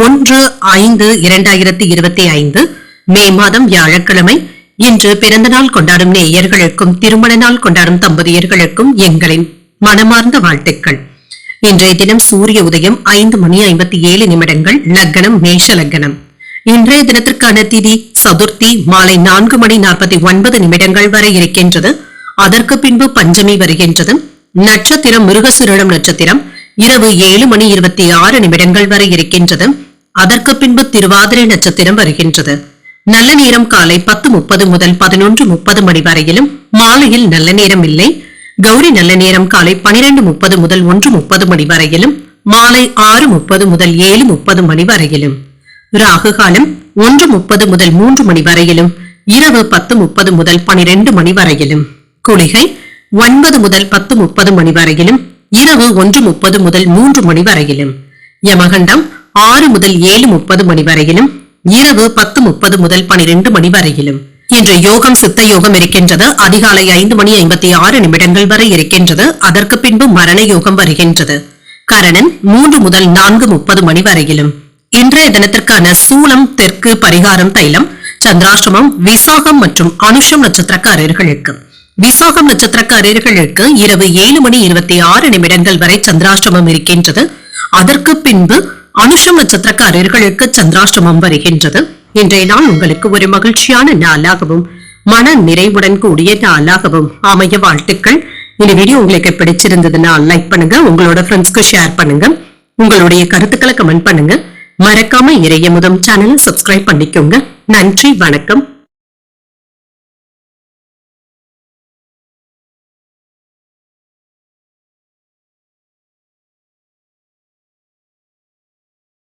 ஒன்று ஐந்து இரண்டாயிரத்தி இருபத்தி ஐந்து மே மாதம் வியாழக்கிழமை. இன்று பிறந்த நாள் கொண்டாடும் நேயர்களுக்கும் திருமண நாள் கொண்டாடும் தம்பதியர்களுக்கும் எங்களின் மனமார்ந்த வாழ்த்துக்கள். இன்றைய தினம் சூரிய உதயம் ஐந்து மணி ஐம்பத்தி ஏழு நிமிடங்கள் லக்னம் மேஷ லக்னம். இன்றைய தினத்திற்கான திதி சதுர்த்தி மாலை நான்கு மணி நாற்பத்தி ஒன்பது நிமிடங்கள் வரை இருக்கின்றது. அதற்கு பின்பு பஞ்சமி வருகின்றது. நட்சத்திரம் மிருகசுரணம் நட்சத்திரம். இரவு ஏழு மணி இருபத்தி ஆறு நிமிடங்கள் வரை இருக்கின்றது. அதற்கு பின்பு திருவாதிரை நட்சத்திரம் வருகின்றது. நல்ல நேரம் காலை பத்து முப்பது முதல் பதினொன்று முப்பது மணி வரையிலும் மாலையில் நல்ல நேரம் இல்லை. கௌரி நல்ல நேரம் காலை பனிரெண்டு முப்பது முதல் ஒன்று முப்பது மணி வரையிலும் மாலை ஆறு முப்பது முதல் ஏழு முப்பது மணி வரையிலும். ராகு காலம் ஒன்று முப்பது முதல் மூன்று மணி வரையிலும் இரவு பத்து முப்பது முதல் பனிரெண்டு மணி வரையிலும். குளிகை ஒன்பது முதல் பத்து முப்பது மணி வரையிலும் இரவு ஒன்று முப்பது முதல் மூன்று மணி வரையிலும். யமகண்டம் ஆறு முதல் ஏழு முப்பது மணி வரையிலும் இரவு பத்து முப்பது முதல் பனிரெண்டு மணி வரையிலும். இன்று யோகம் சித்த யோகம் இருக்கின்றது. அதிகாலை ஐந்து மணி ஐம்பத்தி ஆறு நிமிடங்கள் வரை இருக்கின்றது. அதற்கு பின்பு மரண யோகம் வருகின்றது. கரணன் மூன்று முதல் நான்கு முப்பது மணி வரையிலும். இன்றைய தினத்திற்கான சூலம் தெற்கு பரிகாரம் தைலம் சந்திராஷ்டமம் விசாகம் மற்றும் அனுஷம் நட்சத்திரக்காரர்களுக்கு. விசாகம் நட்சத்திரக்காரர்களுக்கு இரவு ஏழு மணி இருபத்தி ஆறு நிமிடங்கள் வரை சந்திராஷ்டமம் இருக்கின்றது. அதற்கு பின்பு அனுஷம் நட்சத்திரக்காரர்களுக்கு சந்திராஷ்டமம் வருகின்றது. இன்றைய நாள் உங்களுக்கு ஒரு மகிழ்ச்சியான நாளாகவும் மன நிறைவுடன் கூடிய நாளாகவும் அமைய வாழ்த்துக்கள். இந்த வீடியோ உங்களுக்கு பிடிச்சிருந்ததுன்னா லைக் பண்ணுங்க உங்களோட ஃப்ரெண்ட்ஸ்க்கு ஷேர் பண்ணுங்க. உங்களுடைய கருத்துக்களை கமெண்ட் பண்ணுங்க. மறக்காம இறைய முதம் சேனலை சப்ஸ்கிரைப் பண்ணிக்கோங்க. நன்றி வணக்கம்.